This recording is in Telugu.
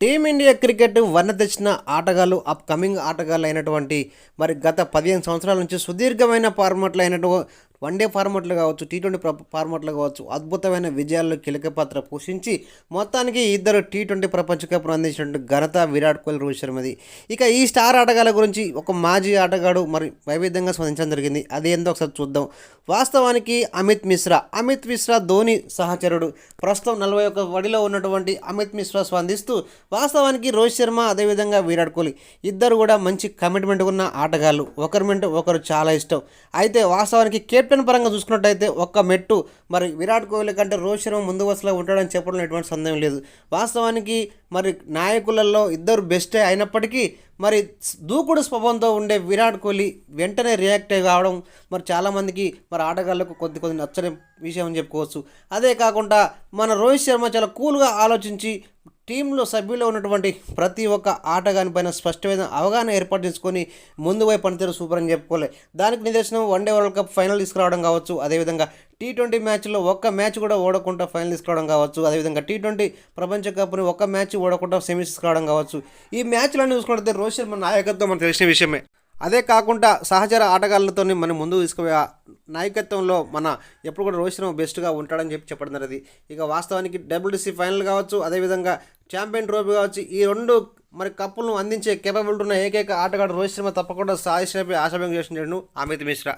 టీమిండియా క్రికెట్ వన్న తెచ్చిన ఆటగాళ్ళు అప్కమింగ్ ఆటగాళ్ళు అయినటువంటి మరి గత పదిహేను సంవత్సరాల నుంచి సుదీర్ఘమైన ఫార్మాట్లు అయినటువంటి వన్డే ఫార్మాట్లు కావచ్చు టీ ట్వంటీ ఫార్మాట్లు కావచ్చు అద్భుతమైన విజయాల్లో కీలక పాత్ర పోషించి మొత్తానికి ఇద్దరు టీ ట్వంటీ ప్రపంచ కప్ను అందించినటువంటి ఘనత విరాట్ కోహ్లీ రోహిత్ శర్మది ఇక ఈ స్టార్ ఆటగాళ్ళ గురించి ఒక మాజీ ఆటగాడు మరి వైవిధ్యంగా స్పందించడం జరిగింది. అది ఏందో ఒకసారి చూద్దాం. వాస్తవానికి అమిత్ మిశ్రా అమిత్ మిశ్రా ధోని సహచరుడు. ప్రస్తుతం నలభై ఒక్క వడిలో ఉన్నటువంటి అమిత్ మిశ్రా స్పందిస్తూ వాస్తవానికి రోహిత్ శర్మ అదేవిధంగా విరాట్ కోహ్లీ ఇద్దరు కూడా మంచి కమిట్మెంట్ ఉన్న ఆటగాళ్ళు ఒకరి మెంట ఒకరు చాలా ఇష్టం. అయితే వాస్తవానికి కెప్టెన్ పరంగా చూసుకున్నట్టయితే ఒక్క మెట్టు మరి విరాట్ కోహ్లీ కంటే రోహిత్ శర్మ ముందు వరుసలో ఉంటాడని చెప్పడంలో ఎటువంటి సందేహం లేదు. వాస్తవానికి మరి నాయకులలో ఇద్దరు బెస్టే అయినప్పటికీ మరి దూకుడు స్వభావంతో ఉండే విరాట్ కోహ్లీ వెంటనే రియాక్ట్ కావడం మరి చాలామందికి మరి ఆటగాళ్ళకు కొద్ది కొద్ది నచ్చని విషయం అని చెప్పుకోవచ్చు. అదే కాకుండా మన రోహిత్ శర్మ చాలా కూల్గా ఆలోచించి టీంలో సభ్యుల్లో ఉన్నటువంటి ప్రతి ఒక్క ఆటగాని పైన స్పష్టమైన అవగాహన ఏర్పాటు చేసుకొని ముందు వైపు పనితీరు సూపర్ అని చెప్పుకోలే దానికి నిదర్శనం వన్డే వరల్డ్ కప్ ఫైనల్ తీసుకురావడం కావచ్చు. అదేవిధంగా టీ ట్వంటీ మ్యాచ్లో ఒక్క మ్యాచ్ కూడా ఓడకుండా ఫైనల్ తీసుకురావడం కావచ్చు. అదేవిధంగా టీ ట్వంటీ ప్రపంచ కప్ని ఒక్క మ్యాచ్ ఓడకుండా సెమీస్ తీసుకురావడం కావచ్చు. ఈ మ్యాచ్లన్నీ చూసుకుంటే రోహిత్ శర్మ నాయకత్వం మనకు తెలిసిన విషయమే. అదే కాకుండా సహచర ఆటగాళ్ళతో మనం ముందు తీసుకుపోయే నాయకత్వంలో మన ఎప్పుడు కూడా రోహిత్ శర్మ బెస్ట్గా ఉంటాడని చెప్పి చెప్పడం జరిగింది. ఇక వాస్తవానికి డబ్ల్యూడీసీ ఫైనల్ కావచ్చు. అదేవిధంగా ఛాంపియన్ ట్రోఫీ కావచ్చు ఈ రెండు మరి కప్పులను అందించే కేపబిలిటీ ఉన్న ఏకైక ఆటగాడు రోహిత్ శర్మ తప్పకుండా సాధించినపై ఆశాభంగం చేసినాడు అమిత్ మిశ్రా.